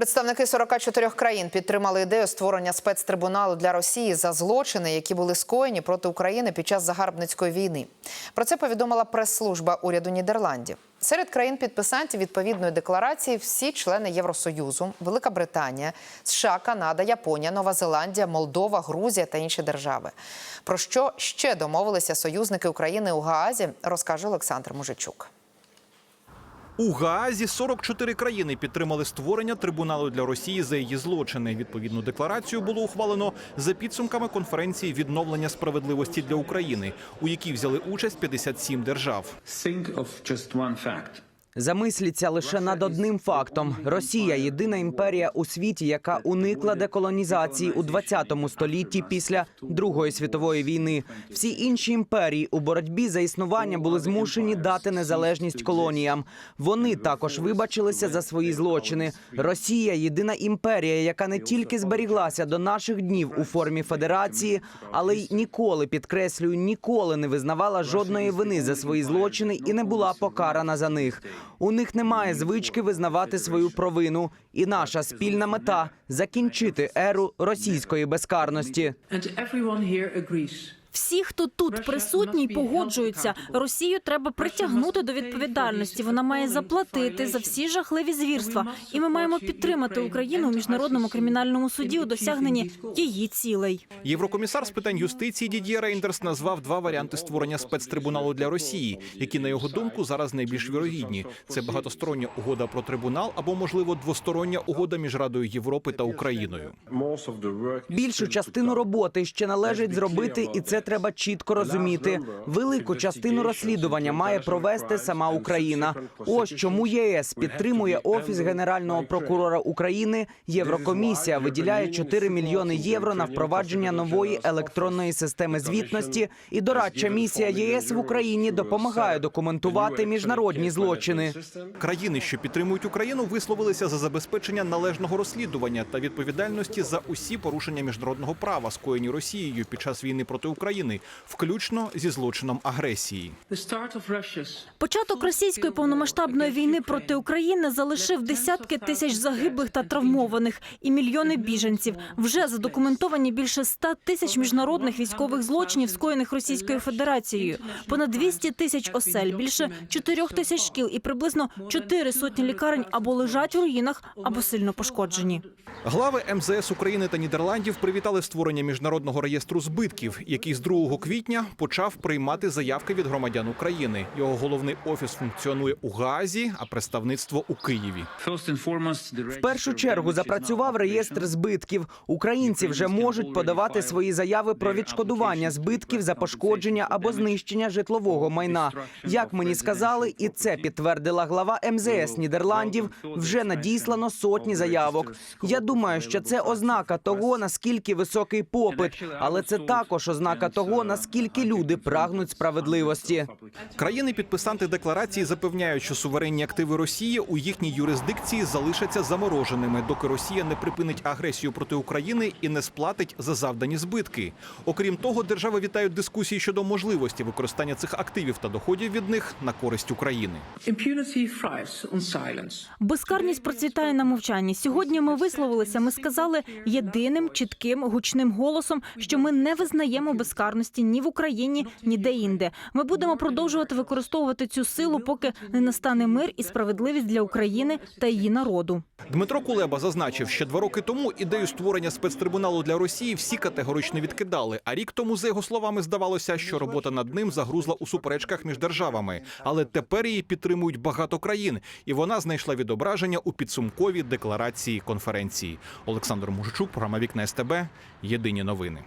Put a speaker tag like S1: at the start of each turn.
S1: Представники 44 країн підтримали ідею створення спецтрибуналу для Росії за злочини, які були скоєні проти України під час загарбницької війни. Про це повідомила прес-служба уряду Нідерландів. Серед країн-підписантів відповідної декларації всі члени Євросоюзу, Велика Британія, США, Канада, Японія, Нова Зеландія, Молдова, Грузія та інші держави. Про що ще домовилися союзники України у Гаазі, розкаже Олександр Мужичук.
S2: У Гаазі 44 країни підтримали створення трибуналу для Росії за її злочини. Відповідну декларацію було ухвалено за підсумками конференції відновлення справедливості для України, у якій взяли участь 57 держав.
S3: Think of just one fact.
S4: Замисліться лише над одним фактом: Росія єдина імперія у світі, яка уникла деколонізації у 20 столітті після Другої світової війни. Всі інші імперії у боротьбі за існування були змушені дати незалежність колоніям. Вони також вибачилися за свої злочини. Росія єдина імперія, яка не тільки зберіглася до наших днів у формі федерації, але й ніколи підкреслюю, ніколи не визнавала жодної вини за свої злочини і не була покарана за них. У них немає звички визнавати свою провину, і наша спільна мета закінчити еру російської безкарності.
S5: Всі, хто тут присутній, погоджуються. Росію треба притягнути до відповідальності. Вона має заплатити за всі жахливі звірства. І ми маємо підтримати Україну у міжнародному кримінальному суді у досягненні її цілей.
S2: Єврокомісар з питань юстиції Дід'є Рейндерс назвав два варіанти створення спецтрибуналу для Росії, які на його думку зараз найбільш вірогідні. Це багатостороння угода про трибунал або, можливо, двостороння угода між Радою Європи та Україною.
S4: Більшу частину роботи ще належить зробити, і це треба чітко розуміти. Велику частину розслідування має провести сама Україна. Ось чому ЄС підтримує офіс генерального прокурора України. Єврокомісія виділяє 4 мільйони євро на впровадження нової електронної системи звітності. І дорадча місія ЄС в Україні допомагає документувати міжнародні злочини.
S2: Країни, що підтримують Україну, висловилися за забезпечення належного розслідування та відповідальності за усі порушення міжнародного права, скоєні Росією під час війни проти України, включно зі злочином агресії.
S5: Початок російської повномасштабної війни проти України залишив десятки тисяч загиблих та травмованих і мільйони біженців. Вже задокументовані більше 100 тисяч міжнародних військових злочинів, скоєних Російською Федерацією. Понад 200 тисяч осель, більше 4 тисяч шкіл і приблизно 4 сотні лікарень або лежать у руїнах, або сильно пошкоджені.
S2: Глави МЗС України та Нідерландів привітали створення міжнародного реєстру збитків, який з 2 квітня почав приймати заявки від громадян України. Його головний офіс функціонує у Гаазі, а представництво у Києві.
S4: В першу чергу запрацював реєстр збитків. Українці вже можуть подавати свої заяви про відшкодування збитків за пошкодження або знищення житлового майна. Як мені сказали, і це підтвердила глава МЗС Нідерландів. Вже надіслано сотні заявок. Я думаю, що це ознака того, наскільки високий попит, але це також ознака того, наскільки люди прагнуть справедливості.
S2: Країни-підписанти декларації запевняють, що суверенні активи Росії у їхній юрисдикції залишаться замороженими, доки Росія не припинить агресію проти України і не сплатить за завдані збитки. Окрім того, держави вітають дискусії щодо можливості використання цих активів та доходів від них на користь України.
S5: Безкарність процвітає на мовчанні. Сьогодні ми висловилися. Ми сказали єдиним чітким гучним голосом, що ми не визнаємо безкарності ні в Україні, ні де-інде. Ми будемо продовжувати використовувати цю силу, поки не настане мир і справедливість для України та її народу.
S2: Дмитро Кулеба зазначив, що два роки тому ідею створення спецтрибуналу для Росії всі категорично відкидали. А рік тому, за його словами, здавалося, що робота над ним загрузла у суперечках між державами. Але тепер її підтримують багато країн, і вона знайшла відображення у підсумковій декларації конференції. Олександр Мужичук, програма Вікна СТБ. Єдині новини.